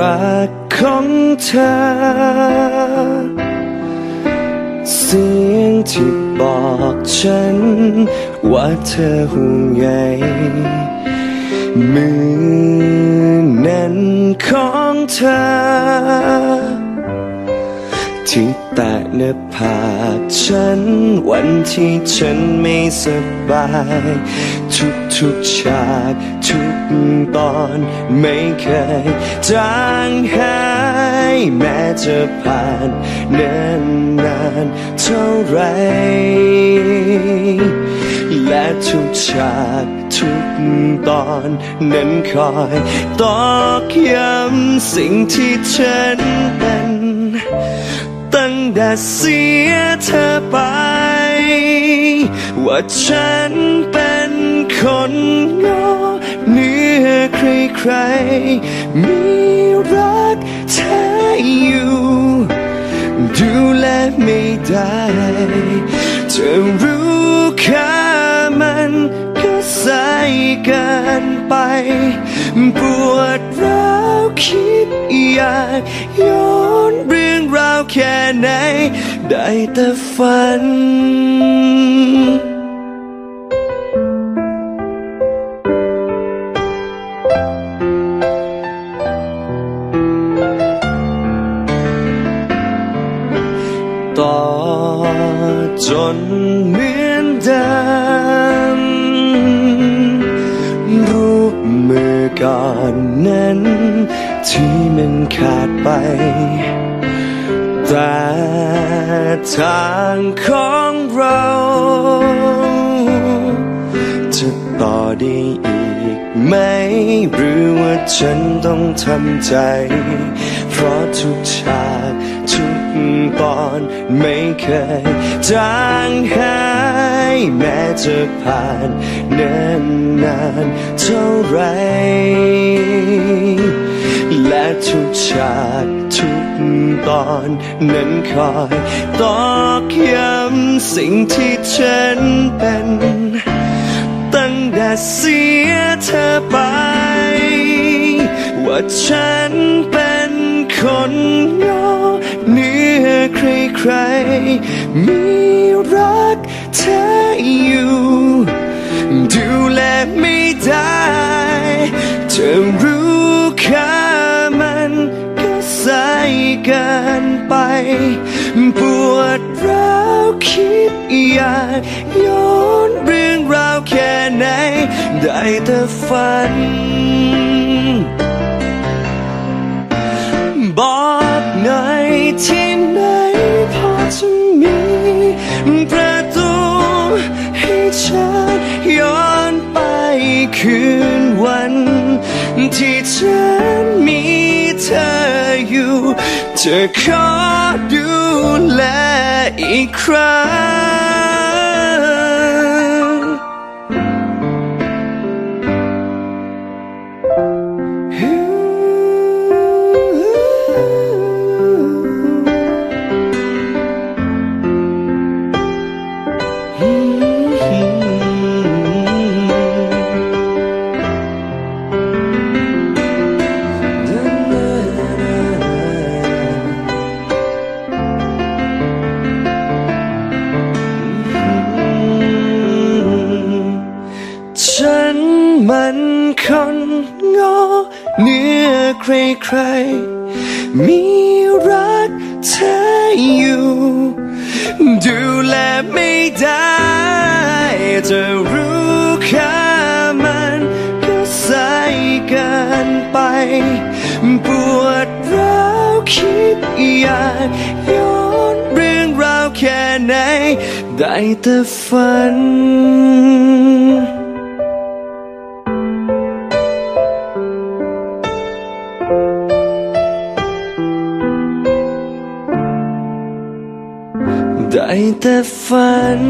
รักของเธอ เสียงที่บอกฉัน ว่าเธอห่วงใยมือนั้นของเธอที่ แตะหน้าผาฉัน วันที่ฉันไม่สบาย ทุกทุกฉากทุกตอนไม่เคยจางหายแม้จะผ่านเนิ่นนานเท่าไร และทุกฉากทุกตอนนั้นคอยตอกย้ำสิ่งที่ฉันเป็น ตั้งแต่เสียเธอไป ว่าฉันเป็นคนงอเหนื้อใครๆมีรักเธออยู่ ดูแลไม่ได้เธอรู้ค่ามันก็ใส่เกินไป ปวดร้า คิดอยากย้อนเรื่องราวแค่ไหน ได้แต่ฝัน ต่อจนเหมือนเดิมรูปมือก่อนนั้น ที่มันขาดไป แต่ทางของเรา จะต่อได้อีกไหม หรือว่าฉันต้องทำใจ เพราะทุกฉากทุกตอนไม่เคยจางหายแม้จะผ่านเนิ่นนานเท่าไร และทุกฉากทุกตอนนั้นคอยตอกย้ำสิ่งที่ฉันเป็น ตั้งแต่เสียเธอไป ว่าฉันเป็นคนงอเหนื้อใครๆมีรักเธออยู่ ดูแลไม่ได้เธอ ปวดร้าวคิดอยากย้อนเรื่องราวแค่ไหน ได้แต่ฝัน บอกหน่อยที่ไหนพอจะมีประตูให้ฉันย้อนไปคืนวัน ที่ฉันมีเธอ จะขอดูแลอีกครั้ง ใครๆ มีรักเธออยู่ ดูแลไม่ได้ จะรู้ค่ามันก็ใส่เกินไป ปวดร้าวคิดอยากย้อนเรื่องราวแค่ไหน ได้แต่ฝัน ได้แต่ฝัน